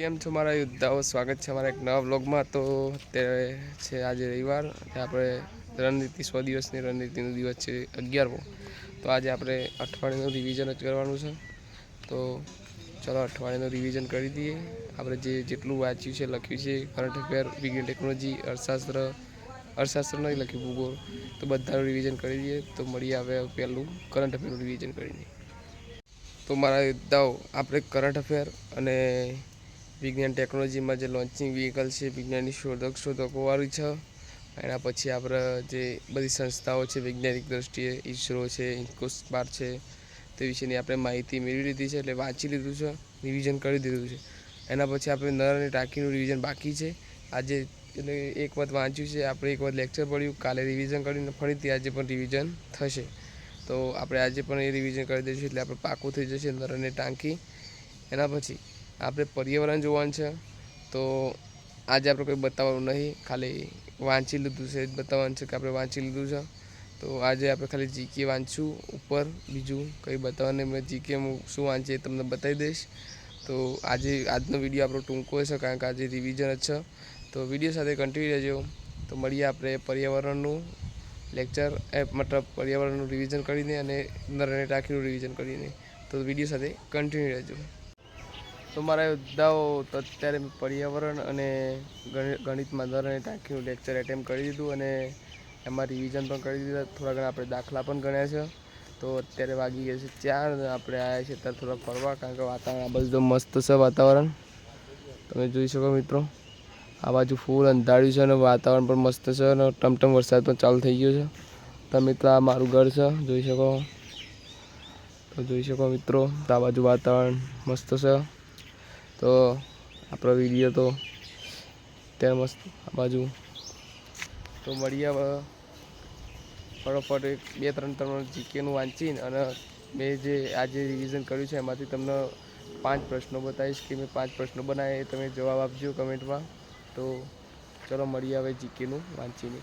કેમ છો મારા યોદ્ધાઓ? સ્વાગત છે અમારા એક નવા વ્લોગમાં. તો અત્યારે છે આજે રવિવાર. આપણે રણનીતિ સો દિવસની રણનીતિનો દિવસ છે અગિયારમો. તો આજે આપણે અઠવાડિયાનું રિવિઝન જ કરવાનું છે. તો ચલો અઠવાડિયાનું રિવિઝન કરી દઈએ. આપણે જે જેટલું વાંચ્યું છે, લખ્યું છે કરંટ અફેર વિજ્ઞાન ટેકનોલોજી અર્થશાસ્ત્ર અર્થશાસ્ત્ર નહીં લખ્યું, ભૂગોળ, તો બધાનું રિવિઝન કરી દઈએ. તો મળીએ આવે પહેલું કરંટ અફેરનું રિવિઝન કરી દઈએ તો મારા યોદ્ધાઓ, આપણે કરંટ અફેર અને વિજ્ઞાન ટેકનોલોજીમાં જે લોન્ચિંગ વ્હીકલ છે, વિજ્ઞાનની શોધક શોધકોવાળી છે. એના પછી આપણે જે બધી સંસ્થાઓ છે, વૈજ્ઞાનિક દ્રષ્ટિએ ઈસરો છે, ઇન્કોસ્પાર છે, તે વિશેની આપણે માહિતી મેળવી લીધી છે એટલે વાંચી લીધું છે રિવિઝન કરી દીધું છે. એના પછી આપણે નર અને ટાંકીનું રિવિઝન બાકી છે. આજે એટલે એક વખત વાંચ્યું છે, આપણે એક વખત લેક્ચર પડ્યું, કાલે રિવિઝન કરીને ફરીથી આજે પણ રિવિઝન થશે. તો આપણે આજે પણ એ રિવિઝન કરી દઈશું એટલે આપણે પાકું થઈ જશે નર અને ટાંકી. એના પછી આપણે પર્યાવરણ જોવાનું છે, તો આજે આપણે કોઈ બતાવવાનું નહીં. ખાલી વાંચી લીધું છે બતાવવાનું છે કે આપણે વાંચી લીધું છે. તો આજે આપણે ખાલી જીકે વાંચશું ઉપર. બીજું કંઈ બતાવવાનું મેં જીકે હું શું વાંચીએ તમને બતાવી દઈશ. તો આજે, આજનો વીડિયો આપણો ટૂંકો છે, કારણ કે આજે રિવિઝન જ છે. તો વીડિયો સાથે કન્ટિન્યુ રહેજો. તો મળીએ આપણે પર્યાવરણનું લેક્ચર એ મતલબ પર્યાવરણનું રિવિઝન કરીને અને નર અને ટાંકીનું રિવિઝન કરીને. તો વીડિયો સાથે કન્ટિન્યુ રહેજો. તો મારા યોદ્ધાઓ તો અત્યારે પર્યાવરણ અને ગણિત ગણિતમાં અને ટાંકીનું લેક્ચર એટેમ્પ કરી દીધું અને એમાં રિવિઝન પણ કરી દીધા. થોડા ઘણા આપણે દાખલા પણ ગણ્યા છે. તો અત્યારે વાગી ગયા છે ચાર. આપણે આવ્યા છીએ અત્યારે થોડા ફરવા, કારણ કે વાતાવરણ આ બધું મસ્ત છે વાતાવરણ. તમે જોઈ શકો મિત્રો, આ બાજુ ફૂલ અંધાર્યું છે અને વાતાવરણ પણ મસ્ત છે અને ટમટમ વરસાદ પણ ચાલુ થઈ ગયો છે. તો મિત્રો, આ મારું ઘર છે. જોઈ શકો? તો જોઈ શકો મિત્રો, તો આ બાજુ વાતાવરણ મસ્ત છે. તો આપણો વીડિયો તો ત્યાં મસ્ત આ બાજુ. તો મળીએ ફટોફટ એક બે, ત્રણ ત્રણ જીકેનું વાંચીને અને મેં જે આજે રિવિઝન કર્યું છે એમાંથી તમને પાંચ પ્રશ્નો બતાવીશ કે મેં પાંચ પ્રશ્નો બનાવ્યા એ તમે જવાબ આપજો કમેન્ટમાં. તો ચલો મળીએ હવે જીકેનું વાંચીને.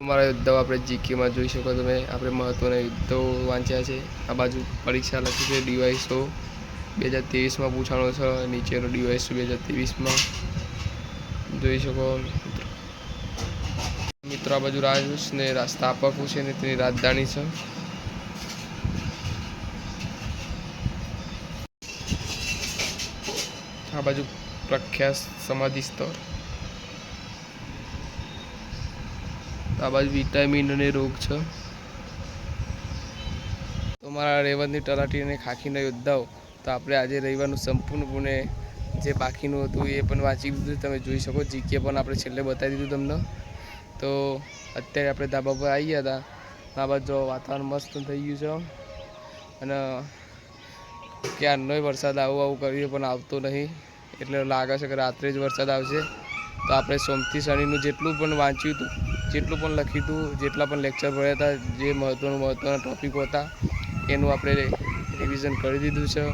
અમારા યુદ્ધો આપણે જીકેમાં જોઈ શકો તમે. આપણે મહત્ત્વના યુદ્ધો વાંચ્યા છે. આ બાજુ પરીક્ષા લખી છે ડીવાયસો બે હજાર ત્રેવીસમાં પૂછાણો છે, નીચેનો ડીવાયસો બે હજાર ત્રેવીસમાં. જોઈ શકો મિત્રો. આ બાજુ રાજવંશ ને સ્થાપકો છે ને તેની રાજધાની છે. આ બાજુ પ્રખ્યાત સમાધિ સ્થળ. આ બાજુ વિટામિન અને રોગ છે. તો મારા રેવતની તલાટી અને ખાખીના યોદ્ધાઓ તો આપણે આજે રવિવારનું સંપૂર્ણપણે જે બાકીનું હતું એ પણ વાંચી લીધું. તમે જોઈ શકો, જીકે પણ આપણે છેલ્લે બતાવી દીધું તમને. તો અત્યારે આપણે ધાબા પર આવી ગયા હતા. આ બાજુ જો વાતાવરણ મસ્ત થઈ ગયું છે. અને ક્યારનોય વરસાદ આવું આવું કર્યું પણ આવતો નહીં. એટલે લાગે છે કે રાત્રે જ વરસાદ આવશે. તો આપણે સોમથી શનિનું જેટલું પણ વાંચ્યું હતું, જેટલું પણ લખ્યું હતું, જેટલા પણ લેક્ચર ભર્યા હતા, જે મહત્ત્વનું મહત્ત્વના ટોપિકો હતા, એનું આપણે રિવિઝન કરી દીધું છે.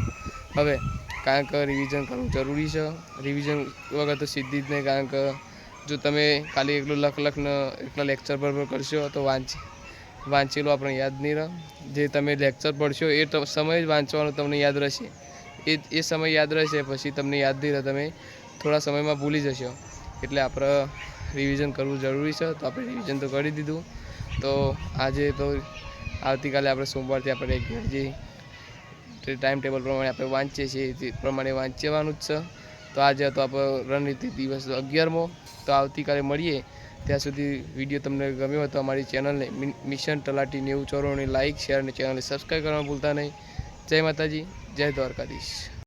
હવે કારણ કે રિવિઝન કરવું જરૂરી છે. રિવિઝન વગર તો સીધી જ નહીં કારણ કે જો તમે ખાલી એકલું લખ લખન એકલા લેક્ચર બરાબર કરશો તો વાંચી, વાંચેલું આપણે યાદ નહીં રહે. જે તમે લેક્ચર પડશો એ સમય જ વાંચવાનું તમને યાદ રહેશે. એ એ સમય યાદ રહેશે પછી તમને યાદ નહીં રહે. તમે થોડા સમયમાં ભૂલી જશો. એટલે આપણે રિવિઝન કરવું જરૂરી છે. તો આપણે રિવિઝન તો કરી દીધું. તો આજે તો આવતીકાલે આપણે સોમવારથી આપણે એક જે તે ટાઈમ ટેબલ પ્રમાણે આપણે વાંચીએ છીએ. તે પ્રમાણે વાંચવાનું જ છે. તો આજે હતો આપણો રણનીતિ દિવસ અગિયારમો. તો આવતીકાલે મળીએ. ત્યાં સુધી વીડિયો તમને ગમ્યો તો અમારી ચેનલને મિશન તલાટી નેવું ચોરોની લાઇક શેર અને ચેનલને સબસ્ક્રાઈબ કરવાનું ભૂલતા નહીં. જય માતાજી. જય દ્વારકાધીશ.